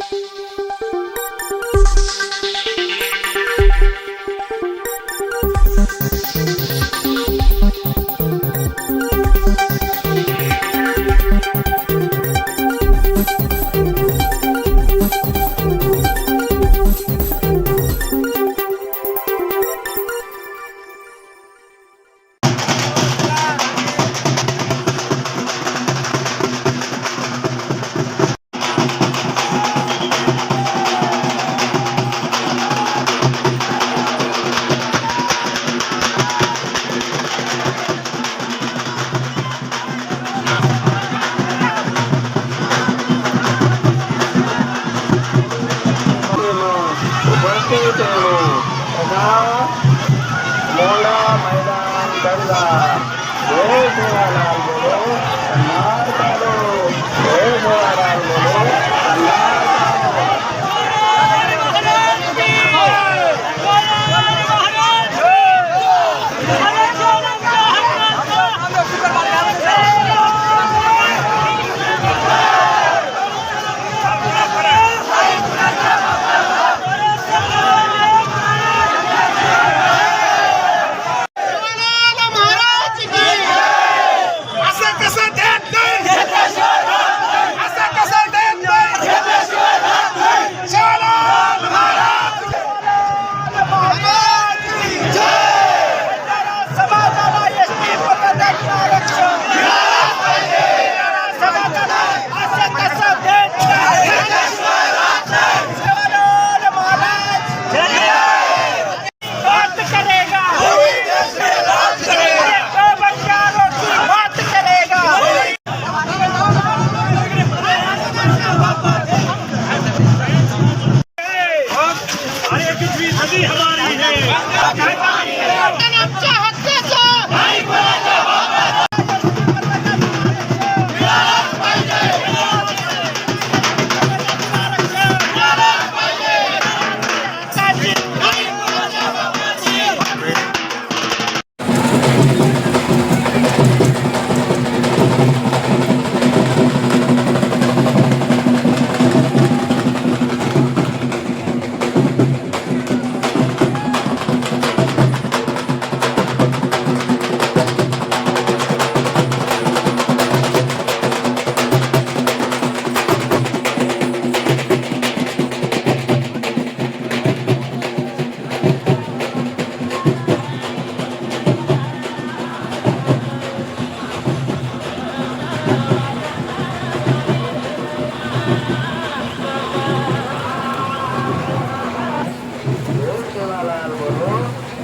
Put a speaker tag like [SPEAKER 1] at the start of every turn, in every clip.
[SPEAKER 1] Thank you. Ganga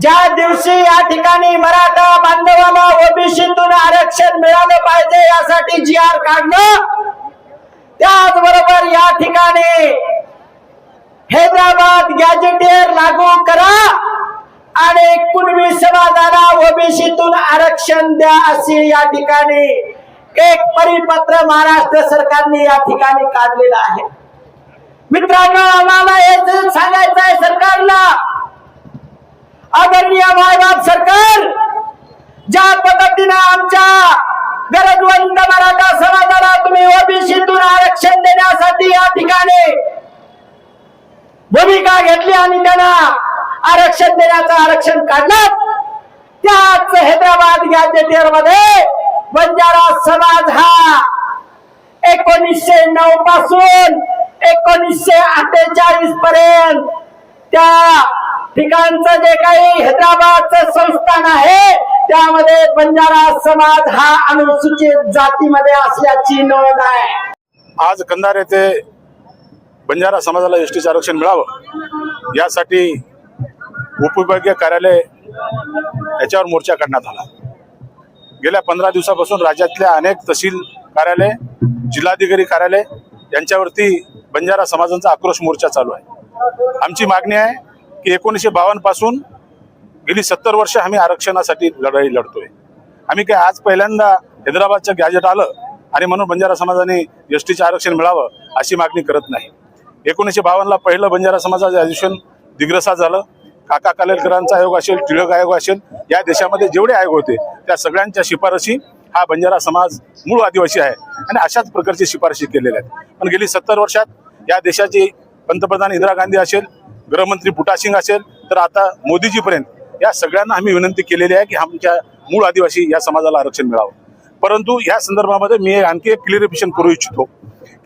[SPEAKER 1] ज्या
[SPEAKER 2] दिवशी या ठिकाणी मराठा बांधवाला ओबीसीतून आरक्षण मिळालं पाहिजे यासाठी जी आर काढलं त्याचबरोबर या ठिकाणी हैदराबाद गॅजेटेर लागू करा आणि कुणबी समाजाला ओबीसीतून आरक्षण द्या असे या ठिकाणी एक परिपत्र महाराष्ट्र सरकारने या ठिकाणी काढलेलं आहे. मित्रांनो आम्हाला हे सांगायचं आहे सरकारला आदरणीय मायबाप सरकार ज्या पद्धतीनं आमच्या गरजवंत मराठा समाजाला तुम्ही ओबीसीतून आरक्षण देण्यासाठी या ठिकाणी भूमिका घेतली आणि त्यांना आरक्षण देण्याचं आरक्षण काढलं त्याच हैदराबाद गॅजेटियरमध्ये बंजारा समाज हा एकोणीसशे नऊ पासून एकोणीसशे अठ्ठेचाळीस पर्यंत त्या ठिकाणचं जे काही हैदराबादचं संस्थान आहे त्यामध्ये बंजारा समाज हा अनुसूचित जातीमध्ये असल्याची नोंद आहे.
[SPEAKER 3] आज कंधार येथे
[SPEAKER 4] बंजारा समाजाला एस टीचं आरक्षण मिळावं यासाठी उपविभागीय कार्यालय याच्यावर मोर्चा काढण्यात आला. गेल्या पंधरा दिवसापासून राज्यातल्या अनेक तहसील कार्यालय जिल्हाधिकारी कार्यालय यांच्यावरती बंजारा समाजांचा आक्रोश मोर्चा चालू आहे. आमची मागणी आहे की एकोणीसशे बावन्नपासून गेली सत्तर वर्ष आम्ही आरक्षणासाठी लढाई लढतोय. आम्ही काय आज पहिल्यांदा हैदराबादचं गॅजेट आलं आणि म्हणून बंजारा समाजाने एस टीचं आरक्षण मिळावं अशी मागणी करत नाही. एकोणीसशे बावन्नला पहिलं बंजारा समाजाचं अधिवेशन दिग्रसा झालं. काका कालेलकरांचा आयोग असेल टिळक आयोग असेल या देशामध्ये जेवढे आयोग होते त्या सगळ्यांच्या शिफारशी हा बंजारा समाज मूळ आदिवासी आहे आणि अशाच प्रकारची शिफारशी केलेल्या आहेत. पण गेली सत्तर वर्षात या देशाची पंतप्रधान इंदिरा गांधी असेल गृहमंत्री बुटासिंग असेल तर आता मोदीजीपर्यंत या सगळ्यांना आम्ही विनंती केलेली आहे की आमच्या मूळ आदिवासी या समाजाला आरक्षण मिळावं. परंतु या संदर्भामध्ये मी आणखी एक क्लिअरिफिकेशन करू इच्छितो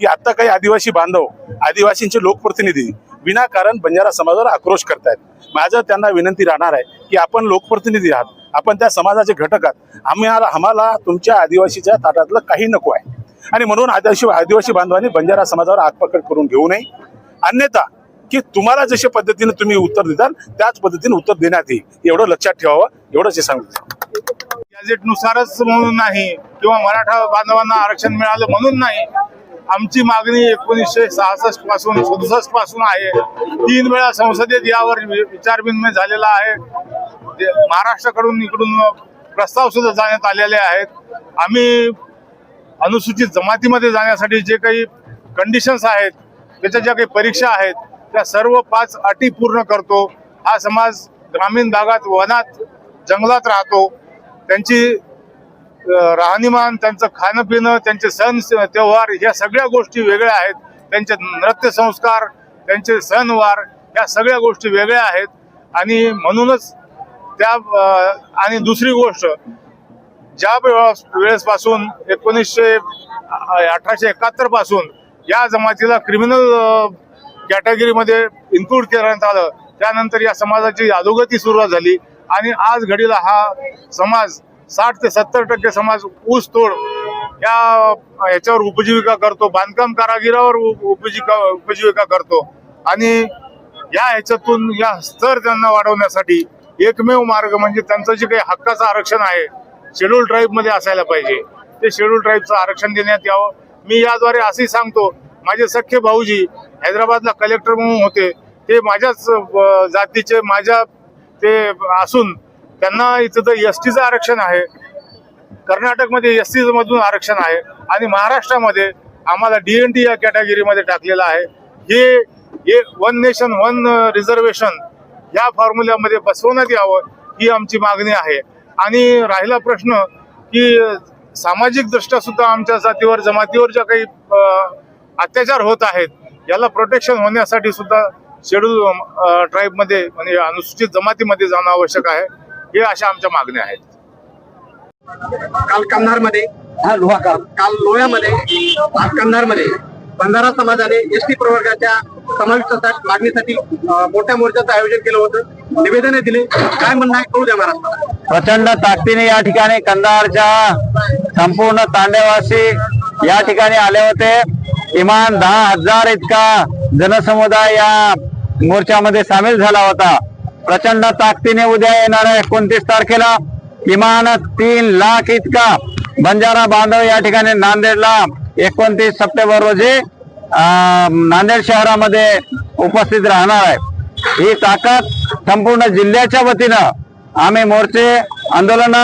[SPEAKER 4] की आता काही आदिवासी बांधव आदिवासींचे लोकप्रतिनिधी विनाकारण बंजारा समाजावर आक्रोश करतायत. माझं त्यांना विनंती राहणार आहे की आपण लोकप्रतिनिधी आहात आपण त्या समाजाचे घटक आहात. आम्हाला आम्हाला तुमच्या आदिवासीच्या ताटातलं काही नको आहे. आणि म्हणून आदिवासी आदिवासी बांधवांनी बंजारा समाजावर आगपकड करून घेऊ नये. अन्यथा की तुम्हाला जशा पद्धतीने तुम्ही उत्तर देताल त्याच पद्धतीने उत्तर देण्यात येईल. एवढं लक्षात ठेवावं एवढंच हे सांगितलं.
[SPEAKER 5] गॅझेटनुसारच म्हणून नाही किंवा मराठा बांधवांना आरक्षण मिळालं म्हणून नाही. आमची मागणी एकोणीसशे सहासष्टपासून सदुसष्टपासून आहे. तीन वेळा संसदेत यावर वि- विचारविनिमय झालेला आहे. महाराष्ट्राकडून इकडून प्रस्ताव सुद्धा जाण्यात आलेले आहेत. आम्ही अनुसूचित जमातीमध्ये जाण्यासाठी जे काही कंडिशन्स आहेत त्याच्या ज्या काही परीक्षा आहेत त्या सर्व पाच अटी पूर्ण करतो. हा समाज ग्रामीण भागात वनात जंगलात राहतो. त्यांची राहणीमान त्यांचं खाणं पिणं त्यांचे सण त्योहार या सगळ्या गोष्टी वेगळ्या आहेत. त्यांचे नृत्य संस्कार त्यांचे सणवार या सगळ्या गोष्टी वेगळ्या आहेत. आणि म्हणूनच त्या आणि दुसरी गोष्ट ज्या वेळेसपासून एकोणीसशे अठराशे एकाहत्तरपासून या जमातीला क्रिमिनल कॅटेगरीमध्ये इन्क्लूड करण्यात आलं. त्यानंतर या समाजाची अधोगती सुरुवात झाली आणि आज घडीला हा समाज साठ ते सत्तर टक्के समाज ऊस तोड या याच्यावर उपजीविका करतो बांधकाम कारागिरावर उ- उपजीविका उपजीविका करतो. आणि या ह्याच्यातून या स्तर त्यांना वाढवण्यासाठी एकमेव मार्ग म्हणजे त्यांचं जे काही हक्काचं आरक्षण आहे शेड्यूल ट्राईबमध्ये असायला पाहिजे. ते शेड्यूल ट्राईबचं आरक्षण देण्यात यावं. मी याद्वारे असंही सांगतो माझे सख्खे भाऊजी हैदराबादला कलेक्टर म्हणून होते. ते माझ्याच जातीचे माझ्या ते असून त्यांना इथं तर एस टीचं आरक्षण आहे. कर्नाटकमध्ये एस टी मधून आरक्षण आहे. आणि महाराष्ट्रामध्ये आम्हाला डी एन टी या कॅटेगरीमध्ये टाकलेलं आहे. हे हे वन नेशन वन रिझर्वेशन या फॉर्म्युल्यामध्ये बसवण्यात यावं ही आमची मागणी आहे. आणि राहिला प्रश्न की सामाजिकदृष्ट्यासुद्धा सुद्धा आमच्या जातीवर जमातीवर ज्या काही अत्याचार होत आहेत याला प्रोटेक्शन होण्यासाठी सुद्धा शेड्यूल ट्राईबमध्ये म्हणजे अनुसूचित जमातीमध्ये जाणं आवश्यक आहे. हे अशा आमच्या मागण्या आहेत.
[SPEAKER 6] काल कंधारमध्ये काल लोह्यामध्ये आज कंधारमध्ये बंधारा समाजाने एस टी प्रवर्गाच्या समाविष्टासाठी मागणीसाठी मोठ्या मोर्चाचं आयोजन केलं होतं. निवेदने दिले. काय म्हणणं आहे कळू द्या महाराष्ट्राला
[SPEAKER 7] प्रचंड ताकदीने या ठिकाणी कंधारच्या संपूर्ण तांडेवासी या ठिकाणी आले होते. किमान दहा हजार इतका जनसमुदाय या मोर्चामध्ये सामील झाला होता. प्रचंड ताकदीने उद्या येणाऱ्या एकोणतीस तारखेला किमान तीन लाख इतका बंजारा बांधव या ठिकाणी नांदेडला एकोणतीस सप्टेंबर रोजी नांदेड शहरामध्ये उपस्थित राहणार आहे. ही ताकद संपूर्ण जिल्ह्याच्या वतीनं आम्ही मोर्चे आंदोलन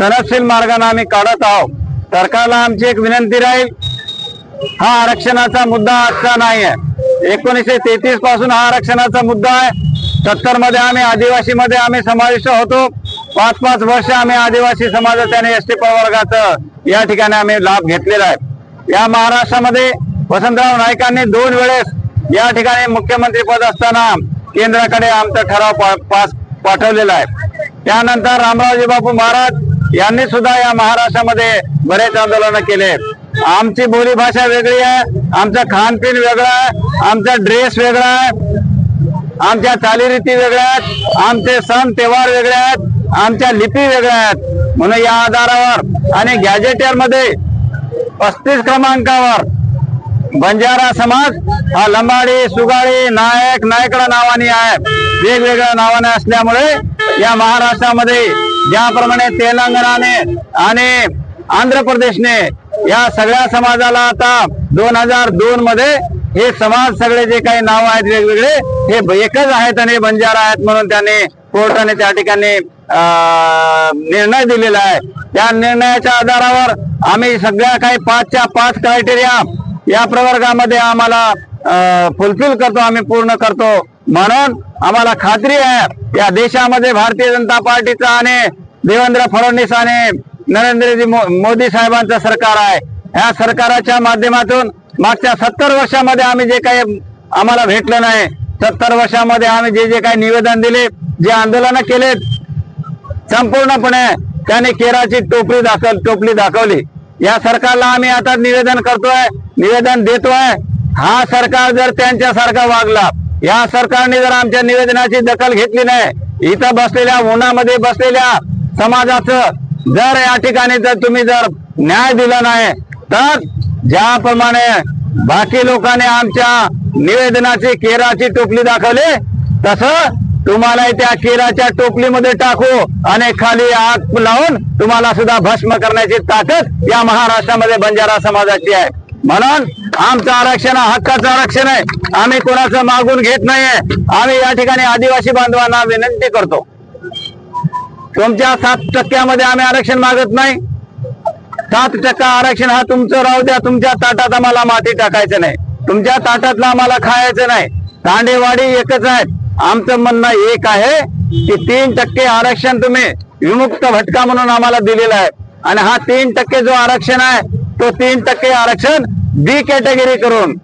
[SPEAKER 7] तनशील मार्गाने आम्ही काढत आहोत. सरकारला आमची एक विनंती राहील हा आरक्षणाचा मुद्दा आजचा नाही आहे एकोणीसशे तेहतीसपासून हा आरक्षणाचा मुद्दा आहे. सत्तरमध्ये आम्ही आदिवासी मध्ये आम्ही समाविष्ट होतो. पाच पाच वर्ष आम्ही आदिवासी समाजाच्या आणि एस टी प्रवर्गाचं या ठिकाणी आम्ही लाभ घेतलेला आहे. या महाराष्ट्रामध्ये वसंतराव नाईकांनी दोन वेळेस या ठिकाणी मुख्यमंत्री पद असताना केंद्राकडे आमचा ठराव पास पाठवलेला आहे. त्यानंतर रामरावजी बापू महाराज यांनी सुद्धा या महाराष्ट्रामध्ये बरेच आंदोलन केले आमची बोली भाषा वेगळी आहे आमचं खानपिन वेगळं आहे आमचा ड्रेस वेगळा आहे आमच्या चालीरीती वेगळ्या आहेत आमचे सण त्योहार वेगळे आहेत आमच्या लिपी वेगळ्या आहेत. म्हणून या आधारावर आणि गॅजेटियरमध्ये पस्तीस क्रमांकावर बंजारा समाज हा लंबाडी सुगाळी नायक नायकडा नावाने आहे. वेगवेगळ्या नावाने असल्यामुळे या महाराष्ट्रामध्ये ज्याप्रमाणे तेलंगणाने आणि आंध्र प्रदेशने या सगळ्या समाजाला आता दोन हजार दोन मध्ये हे समाज सगळे जे काही नाव आहेत वेगवेगळे हे एकच आहेत आणि बंजारा आहेत म्हणून त्याने कोर्टाने त्या ठिकाणी निर्णय दिलेला आहे. त्या निर्णयाच्या आधारावर आम्ही सगळ्या काही पाचच्या पाच क्रायटेरिया या प्रवर्गामध्ये आम्हाला फुलफिल करतो आम्ही पूर्ण करतो. म्हणून आम्हाला खात्री आहे या देशामध्ये भारतीय जनता पार्टीचा आणि देवेंद्र फडणवीस आणि नरेंद्रजी मो- मोदी साहेबांचं सरकार आहे. ह्या सरकाराच्या माध्यमातून मागच्या सत्तर वर्षामध्ये आम्ही जे काही आम्हाला भेटलं नाही सत्तर वर्षामध्ये आम्ही जे जे काही निवेदन दिले जे आंदोलन केले संपूर्णपणे त्याने केराची टोपली दाखल टोपली दाखवली. या सरकारला आम्ही आता निवेदन करतोय निवेदन देतोय. हा सरकार जर त्यांच्यासारखा वागला या सरकारने जर आमच्या निवेदनाची दखल घेतली नाही इथं बसलेल्या उन्हामध्ये बसलेल्या समाजाचं जर या ठिकाणी जर तुम्ही जर न्याय दिला नाही तर ज्याप्रमाणे बाकी लोकांनी आमच्या निवेदनाची केराची टोपली दाखवली तसं तुम्हाला त्या केराच्या टोपलीमध्ये टाकू आणि खाली आग लावून तुम्हाला सुद्धा भस्म करण्याची ताकद या महाराष्ट्रामध्ये बंजारा समाजाची आहे. म्हणून आमचं आरक्षण हा हक्काचं आरक्षण आहे. आम्ही कोणाचं मागून घेत नाहीये. आम्ही या ठिकाणी आदिवासी बांधवांना विनंती करतो. तुमच्या सात टक्क्यामध्ये आम्ही आरक्षण मागत नाही. सात टक्का आरक्षण हा तुमचं राहू द्या. तुमच्या ताटात आम्हाला माती टाकायचं नाही. तुमच्या ताटातलं आम्हाला खायचं नाही. तांडेवाडी एकच आहेत. आमचं म्हणणं एक आहे की तीन टक्के आरक्षण तुम्ही विमुक्त भटका म्हणून आम्हाला दिलेला आहे. आणि हा तीन टक्के जो आरक्षण आहे तो तीन टक्के आरक्षण बी कॅटेगरी करून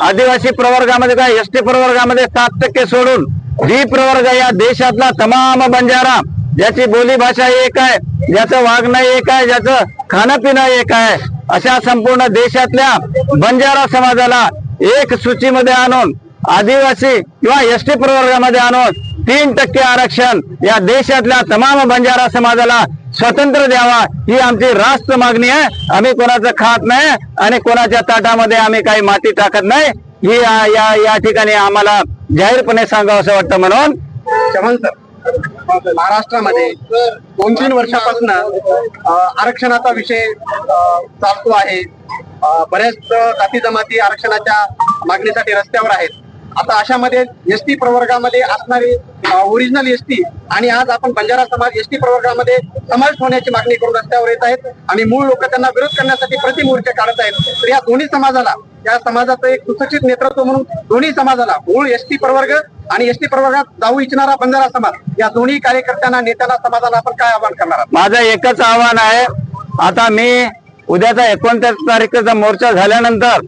[SPEAKER 7] आदिवासी प्रवर्गामध्ये काय एस टी प्रवर्गामध्ये सात टक्के सोडून बी प्रवर्ग या देशातला तमाम बंजारा ज्याची बोली भाषा एक आहे ज्याचं वागणं एक आहे ज्याचं खाणं पिणं एक आहे अशा संपूर्ण देशातल्या बंजारा समाजाला एक सूचीमध्ये आणून आदिवासी किंवा एस टी प्रवर्गामध्ये आणून तीन टक्के आरक्षण या देशातल्या तमाम बंजारा समाजाला स्वतंत्र द्यावा ही आमची रास्त मागणी आहे. आम्ही कोणाचं खात नाही आणि कोणाच्या ताटामध्ये आम्ही काही माती टाकत नाही. ही या या- ठिकाणी आम्हाला जाहीरपणे सांगावं असं वाटतं म्हणून.
[SPEAKER 6] महाराष्ट्रामध्ये दोन तीन वर्षापासून आरक्षणाचा विषय चालतो आहे. बऱ्याच जाती जमाती आरक्षणाच्या मागणीसाठी रस्त्यावर आहेत. आता अशामध्ये एसटी प्रवर्गामध्ये असणारी ओरिजिनल एसटी आणि आज आपण बंजारा समाज एस टी प्रवर्गामध्ये समावेश होण्याची मागणी करून रस्त्यावर येत आहेत आणि मूळ लोक त्यांना विरोध करण्यासाठी प्रतिमूर्ती काढत आहेत. तर या दोन्ही समाजाला या समाजाचं एक सुसक्षित नेतृत्व म्हणून दोन्ही समाजाला मूळ एस टी प्रवर्ग आणि एसटी प्रवर्गात जाऊ इच्छिणारा बंजारा समाज या दोन्ही कार्यकर्त्यांना नेत्यांना समाजाला आपण काय आव्हान करणार
[SPEAKER 7] माझं एकच आव्हान आहे. आता मी उद्याचा एकोणतीस तारखेचा मोर्चा झाल्यानंतर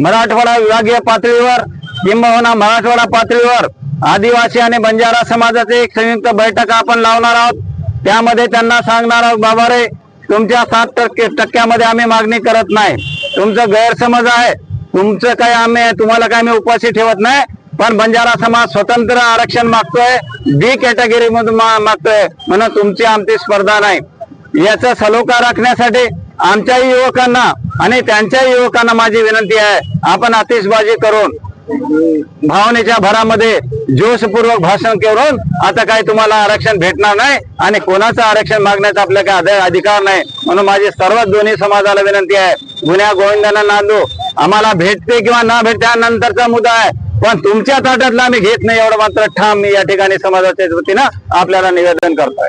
[SPEAKER 7] मराठवाडा विभागीय पातळीवर किंबहुना मराठवाडा पातळीवर आदिवासी आणि बंजारा समाजाचे एक संयुक्त बैठक आपण लावणार आहोत. त्यामध्ये त्यांना सांगणार आहोत बाबा रे तुमच्या सात टक्के टक्क्यामध्ये आम्ही मागणी करत नाही. तुमचं गैरसमज आहे. तुमचं काय आम्ही तुम्हाला काय आम्ही उपाशी ठेवत नाही. पण बंजारा समाज स्वतंत्र आरक्षण मागतोय. बी कॅटेगरी मधून मा- मागतोय. म्हणून तुमची आमची स्पर्धा नाही. याचा सलोखा राखण्यासाठी आमच्याही युवकांना आणि त्यांच्याही युवकांना माझी विनंती आहे. आपण आतिषबाजी करून भावनेच्या भरामध्ये जोशपूर्वक भाषण करून आता काही तुम्हाला आरक्षण भेटणार नाही आणि कोणाचं आरक्षण मागण्याचा आपल्या काही अधिकार नाही. म्हणून माझी सर्व दोन्ही समाजाला विनंती आहे. गुन्ह्या गोविंदांना नांदू. आम्हाला भेटते किंवा न भेटते हा नंतरचा मुद्दा आहे. पण तुमच्या ताटातला आम्ही घेत नाही एवढं मात्र ठाम मी या ठिकाणी समाजाच्या वतीनं आपल्याला निवेदन करतोय.